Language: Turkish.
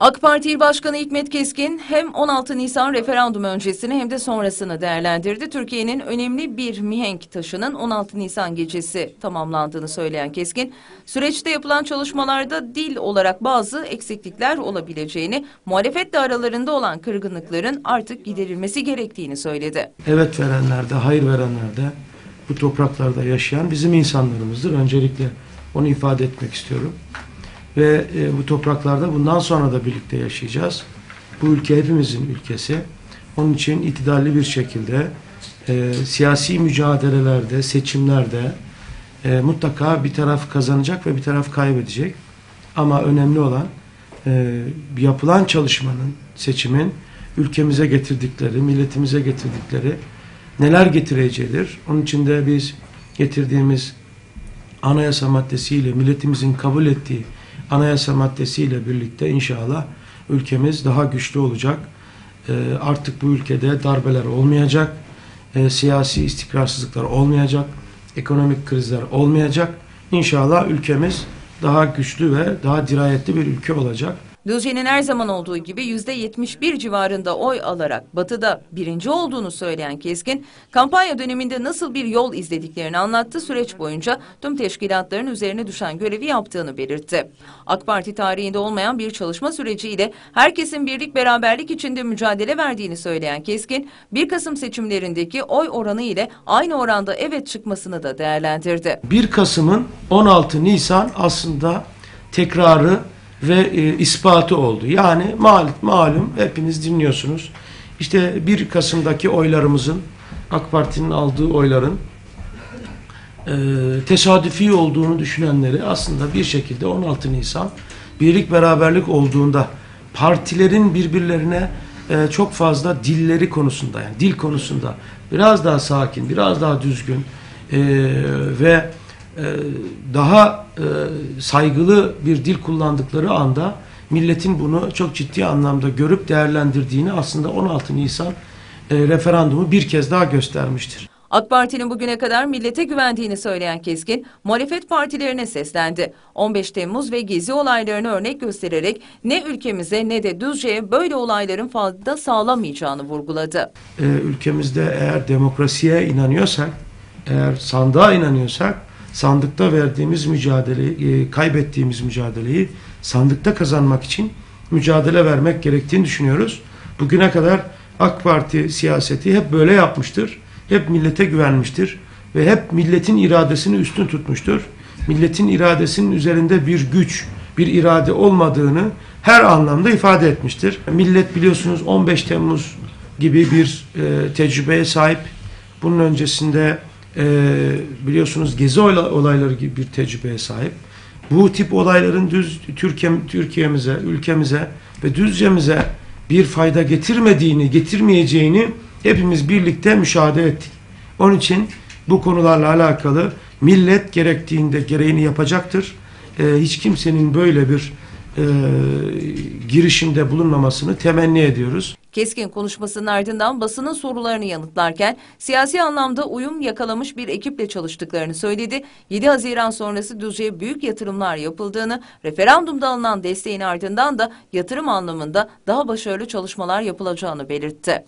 AK Parti İl Başkanı Hikmet Keskin hem 16 Nisan referandum öncesini hem de sonrasını değerlendirdi. Türkiye'nin önemli bir mihenk taşının 16 Nisan gecesi tamamlandığını söyleyen Keskin, süreçte yapılan çalışmalarda dil olarak bazı eksiklikler olabileceğini, muhalefetle aralarında olan kırgınlıkların artık giderilmesi gerektiğini söyledi. evet verenlerde, hayır verenlerde bu topraklarda yaşayan bizim insanlarımızdır. Öncelikle onu ifade etmek istiyorum. Ve e, bu topraklarda bundan sonra da birlikte yaşayacağız. Bu ülke hepimizin ülkesi. Onun için itidalli bir şekilde e, siyasi mücadelelerde, seçimlerde e, mutlaka bir taraf kazanacak ve bir taraf kaybedecek. Ama önemli olan e, yapılan çalışmanın, seçimin ülkemize getirdikleri, milletimize getirdikleri neler getireceğidir. Onun için de biz getirdiğimiz anayasa maddesiyle, milletimizin kabul ettiği anayasa maddesiyle birlikte inşallah ülkemiz daha güçlü olacak. Ee, artık bu ülkede darbeler olmayacak, ee, siyasi istikrarsızlıklar olmayacak, ekonomik krizler olmayacak. İnşallah ülkemiz daha güçlü ve daha dirayetli bir ülke olacak. Düzce'nin her zaman olduğu gibi %71 civarında oy alarak batıda birinci olduğunu söyleyen Keskin, kampanya döneminde nasıl bir yol izlediklerini anlattı süreç boyunca tüm teşkilatların üzerine düşen görevi yaptığını belirtti. AK Parti tarihinde olmayan bir çalışma süreciyle herkesin birlik beraberlik içinde mücadele verdiğini söyleyen Keskin, 1 Kasım seçimlerindeki oy oranı ile aynı oranda evet çıkmasını da değerlendirdi. 1 Kasım'ın 16 Nisan aslında tekrarı ve e, ispatı oldu. Yani mal, malum hepiniz dinliyorsunuz. İşte 1 Kasım'daki oylarımızın AK Parti'nin aldığı oyların e, tesadüfi olduğunu düşünenleri aslında bir şekilde 16 Nisan birlik beraberlik olduğunda partilerin birbirlerine e, çok fazla dilleri konusunda yani dil konusunda biraz daha sakin, biraz daha düzgün e, ve daha e, saygılı bir dil kullandıkları anda milletin bunu çok ciddi anlamda görüp değerlendirdiğini aslında 16 Nisan e, referandumu bir kez daha göstermiştir. AK Parti'nin bugüne kadar millete güvendiğini söyleyen Keskin, muhalefet partilerine seslendi. 15 Temmuz ve Gezi olaylarını örnek göstererek ne ülkemize ne de Düzce'ye böyle olayların fayda sağlamayacağını vurguladı. Ee, ülkemizde eğer demokrasiye inanıyorsak, eğer sandığa inanıyorsak, sandıkta verdiğimiz mücadeleyi, e, kaybettiğimiz mücadeleyi sandıkta kazanmak için mücadele vermek gerektiğini düşünüyoruz. Bugüne kadar AK Parti siyaseti hep böyle yapmıştır. Hep millete güvenmiştir ve hep milletin iradesini üstün tutmuştur. Milletin iradesinin üzerinde bir güç, bir irade olmadığını her anlamda ifade etmiştir. Millet biliyorsunuz 15 Temmuz gibi bir e, tecrübeye sahip. Bunun öncesinde e, biliyorsunuz gezi olay- olayları gibi bir tecrübeye sahip. Bu tip olayların düz Türkiye, Türkiye'mize, ülkemize ve düzcemize bir fayda getirmediğini, getirmeyeceğini hepimiz birlikte müşahede ettik. Onun için bu konularla alakalı millet gerektiğinde gereğini yapacaktır. Ee, hiç kimsenin böyle bir e, girişimde bulunmamasını temenni ediyoruz. Keskin konuşmasının ardından basının sorularını yanıtlarken siyasi anlamda uyum yakalamış bir ekiple çalıştıklarını söyledi. 7 Haziran sonrası Düzce'ye büyük yatırımlar yapıldığını, referandumda alınan desteğin ardından da yatırım anlamında daha başarılı çalışmalar yapılacağını belirtti.